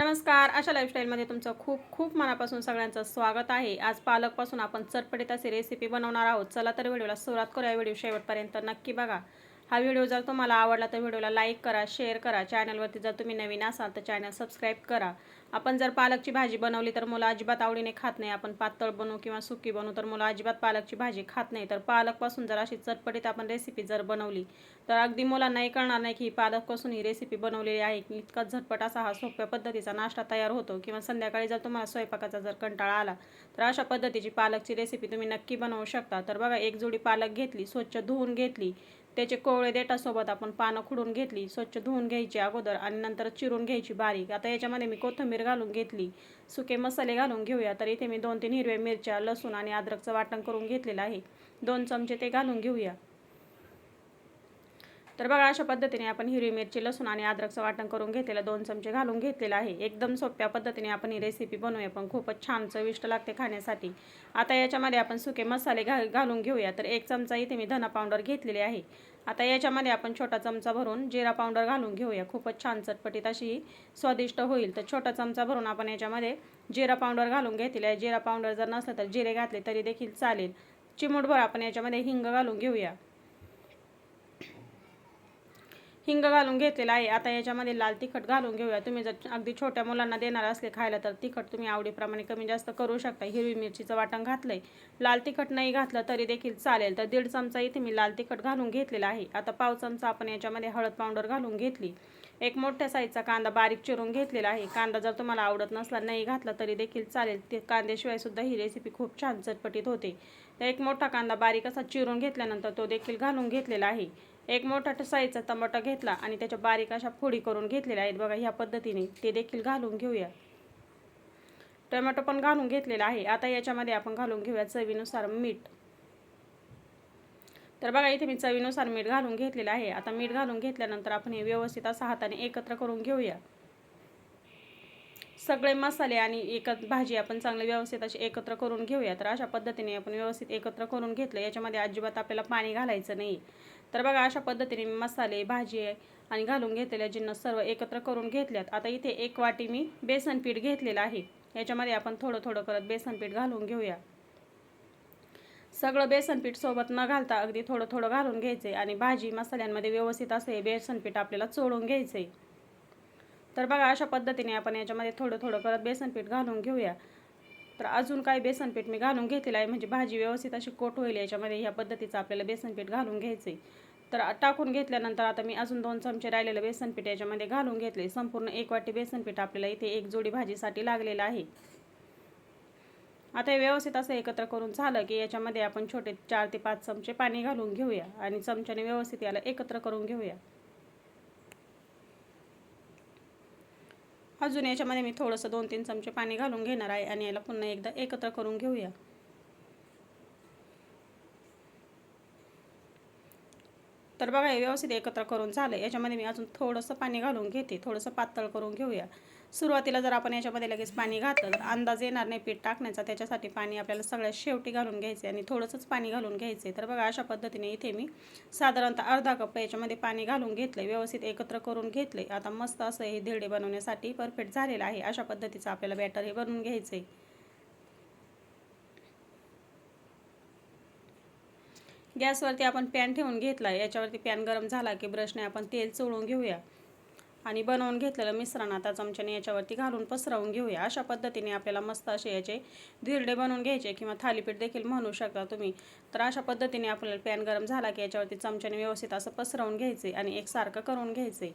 नमस्कार अशा लाईफस्टाईलमध्ये तुमचं खूप खूप मनापासून सगळ्यांचं स्वागत आहे. आज पालकपासून आपण चटपटीत अशी रेसिपी बनवणार आहोत. चला तर व्हिडिओला सुरुवात करूया. व्हिडिओ शेवटपर्यंत नक्की बघा. हा व्हिडिओ जर तुम्हाला आवडला तर व्हिडिओला लाईक करा शेअर करा. चॅनलवरती जर तुम्ही नवीन असाल तर चॅनल सबस्क्राईब करा. आपण जर पालकची भाजी बनवली तर मुलं अजिबात आवडीने खात नाही. आपण पातळ बनवू किंवा सुकी बनवू तर मुलं अजिबात पालकची भाजी खात नाही. तर पालकपासून जर अशी चटपटीत आपण रेसिपी जर बनवली तर अगदी मुलांनाही कळणार नाही की ही पालकपासून ही रेसिपी बनवलेली आहे. इतका झटपट असा हा सोप्या पद्धतीचा नाश्ता तयार होतो किंवा संध्याकाळी जर तुम्हाला स्वयंपाकाचा जर कंटाळा आला तर अशा पद्धतीची पालकची रेसिपी तुम्ही नक्की बनवू शकता. तर बघा एक जोडी पालक घेतली स्वच्छ धुवून घेतली. त्याचे कोवळे देठासोबत आपण पानं खुडून घेतली स्वच्छ धुवून घ्यायची अगोदर आणि नंतर चिरून घ्यायची बारीक. आता याच्यामध्ये मी कोथिंबीर घालून घेतली. सुके मसाले घालून घेऊया. तर इथे मी दोन तीन हिरव्या मिरच्या लसूण आणि अद्रकचं वाटण करून घेतलेलं आहे. दोन चमचे ते घालून घेऊया. तर बघा अशा पद्धतीने आपण हिरवी मिरची लसूण आणि अद्रकचं वाटण करून घेतलेलं दोन चमचे घालून घेतलेलं आहे. एकदम सोप्या पद्धतीने आपण ही रेसिपी बनवूया पण खूपच छान चविष्ट लागते खाण्यासाठी. आता याच्यामध्ये आपण सुके मसाले घा घालून घेऊया. तर एक चमचा इथे मी धना पावडर घेतलेली आहे. आता याच्यामध्ये आपण छोटा चमचा भरून जिरा पावडर घालून घेऊया. खूपच छान चटपटीत अशी स्वादिष्ट होईल. तर छोटा चमचा भरून आपण याच्यामध्ये जिरा पावडर घालून घेतलेली आहे. जिरा पावडर जर नसलं तर जिरे घातले तरी देखील चालेल. चिमूटभर आपण याच्यामध्ये हिंग घालून घेऊया. हिंग घालून घेतलेला आहे. आता याच्यामध्ये लाल तिखट घालून घेऊया. तुम्ही जर अगदी छोट्या मुलांना देणार असले खायला तर तिखट तुम्ही आवडीप्रमाणे कमी जास्त करू शकता. हिरवी मिरचीचं वाटण घातलं आहे लाल तिखट नाही घातलं तरी देखील चालेल. तर दीड चमचा इथे मी लाल तिखट घालून घेतलेला आहे. आता पाव चमचा आपण याच्यामध्ये हळद पावडर घालून घेतली. एक मोठ्या साईजचा कांदा बारीक चिरून घेतलेला आहे. कांदा जर तुम्हाला आवडत नसला नाही घातला तरी देखील चालेल. ते कांद्याशिवाय सुद्धा ही रेसिपी खूप छान चटपटीत होते. तर एक मोठा कांदा बारीक असा चिरून घेतल्यानंतर तो देखील घालून घेतलेला आहे. एक मोठा साईजचा टमाटा घेतला आणि त्याच्या बारीक अशा फोडी करून घेतलेल्या आहेत. बघा ह्या पद्धतीने ते देखील घालून घेऊया. टोमॅटो पण घालून घेतलेला आहे. आता याच्यामध्ये आपण घालून घेऊया चवीनुसार मीठ. तर बघा इथे मी चवीनुसार मीठ घालून घेतलेलं आहे. आता मीठ घालून घेतल्यानंतर आपण हे व्यवस्थित असं हाताने एकत्र करून घेऊया. सगळे मसाले आणि एकच भाजी आपण चांगले व्यवस्थित अशी एकत्र करून घेऊया. तर अशा पद्धतीने आपण व्यवस्थित एकत्र करून घेतलं. याच्यामध्ये अजिबात आपल्याला पाणी घालायचं नाही. तर बघा अशा पद्धतीने मी मसाले भाजी आणि घालून घेतलेल्या जिन्नस सर्व एकत्र करून घेतल्यात. आता इथे एक वाटी मी बेसन पीठ घेतलेलं आहे. याच्यामध्ये आपण थोडं थोडं करत बेसन पीठ घालून घेऊया. सगळं बेसन पीठ सोबत न घालता अगदी थोडं थोडं घालून घ्यायचे आणि भाजी मसाल्यांमध्ये व्यवस्थित असं हे बेसन पीठ आपल्याला चोळून घ्यायचे तर बघा अशा पद्धतीने आपण याच्यामध्ये थोडं थोडं करत बेसन पीठ घालून घेऊया. तर अजून काही बेसन पीठ मी घालून घेतलेलं आहे. म्हणजे भाजी व्यवस्थित अशी कोट होईल याच्यामध्ये. ह्या पद्धतीचं आपल्याला बेसन पीठ घालून घ्यायचं तर टाकून घेतल्यानंतर आता मी अजून दोन चमचे राहिलेलं बेसन पीठ याच्यामध्ये घालून घेतले संपूर्ण एक वाटी बेसन पीठ आपल्याला इथे एक जोडी भाजीसाठी लागलेलं आहे. आता हे व्यवस्थित असं एकत्र करून झालं की याच्यामध्ये आपण छोटे चार ते पाच चमचे पाणी घालून घेऊया आणि चमच्याने व्यवस्थित याला एकत्र करून घेऊया. अजून याच्यामध्ये मी थोडंसं दोन तीन चमचे पाणी घालून घेणार आहे आणि याला पुन्हा एकदा एकत्र करून घेऊया. तर बघा हे व्यवस्थित एकत्र करून झालं. याच्यामध्ये मी अजून थोडंसं पाणी घालून घेते. थोडंसं पातळ करून घेऊया. सुरुवातीला जर आपण याच्यामध्ये लगेच पाणी घातलं तर अंदाज येणार नाही पीठ टाकण्याचा. त्याच्यासाठी पाणी आपल्याला सगळ्यात शेवटी घालून घ्यायचे आणि थोडंसंच पाणी घालून घ्यायचे तर बघा अशा पद्धतीने इथे मी साधारणतः अर्धा कप याच्यामध्ये पाणी घालून घेतलं व्यवस्थित एकत्र करून घेतले आता मस्त असं हे धिरडे बनवण्यासाठी परफेक्ट झालेलं आहे. अशा पद्धतीचं आपल्याला बॅटर हे बनवून घ्यायचं आहे गॅसवरती आपण पॅन ठेवून घेतला याच्यावरती पॅन गरम झाला की ब्रशने आपण तेल चोळून घेऊया. आणि बनवून घेतलेलं मिश्रण आता चमच्याने याच्यावरती घालून पसरवून घेऊया. अशा पद्धतीने आपल्याला मस्त असे याचे धिरडे बनवून घ्यायचे किंवा थालीपीठ देखील म्हणू शकता तुम्ही. तर अशा पद्धतीने आपल्याला पॅन गरम झाला की याच्यावरती चमच्याने व्यवस्थित असं पसरवून घ्यायचे आणि एकसारखं करून घ्यायचे.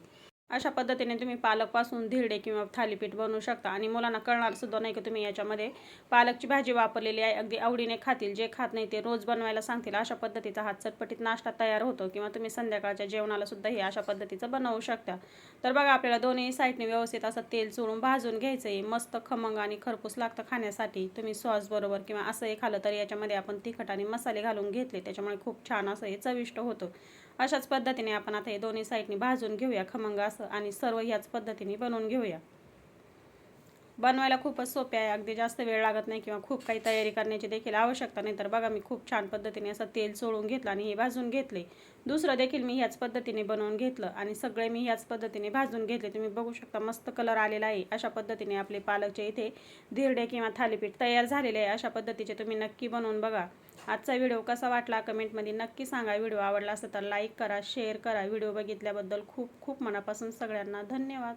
अशा पद्धतीने तुम्ही पालकपासून धिरडे किंवा थालीपीठ बनवू शकता. आणि मुलांना कळणार सुद्धा नाही की तुम्ही याच्यामध्ये पालकची भाजी वापरलेली आहे. अगदी आवडीने खातील जे खात नाही ते रोज बनवायला सांगतील. अशा पद्धतीचा हा चटपटीत नाश्ता तयार होतो किंवा तुम्ही संध्याकाळच्या जेवणाला सुद्धा हे अशा पद्धतीचं बनवू शकता. तर बघा आपल्याला दोन्ही साईडने व्यवस्थित असं तेल चोळून भाजून घ्यायचं आहे. मस्त खमंग आणि खरपूस लागतं खाण्यासाठी. तुम्ही सॉस बरोबर किंवा असं हे तर याच्यामध्ये आपण तिखट आणि मसाले घालून घेतले. त्याच्यामुळे खूप छान असं हे चविष्ट होतं. अशाच पद्धतीने आपण आता हे दोन्ही साईडनी भाजून घेऊया खमंग असं आणि सर्व ह्याच पद्धतीने बनवून घेऊया. बनवायला खूपच सोपे आहे. अगदी जास्त वेळ लागत नाही किंवा खूप काही तयारी करण्याची देखील आवश्यकता नाही. तर बघा मी खूप छान पद्धतीने असं तेल चोळून घेतलं आणि हे भाजून घेतले. दुसरं देखील मी ह्याच पद्धतीने बनवून घेतलं आणि सगळे मी ह्याच पद्धतीने भाजून घेतले. तुम्ही बघू शकता मस्त कलर आलेला आहे. अशा पद्धतीने आपले पालकचे इथे धिरडे किंवा थालीपीठ तयार झालेले आहे. अशा पद्धतीचे तुम्ही नक्की बनवून बघा. आजचा व्हिडिओ कसा वाटला कमेंटमध्ये नक्की सांगा. व्हिडिओ आवडला असेल तर लाईक करा शेअर करा. व्हिडिओ बघितल्याबद्दल खूप खूप मनापासून सगळ्यांना धन्यवाद.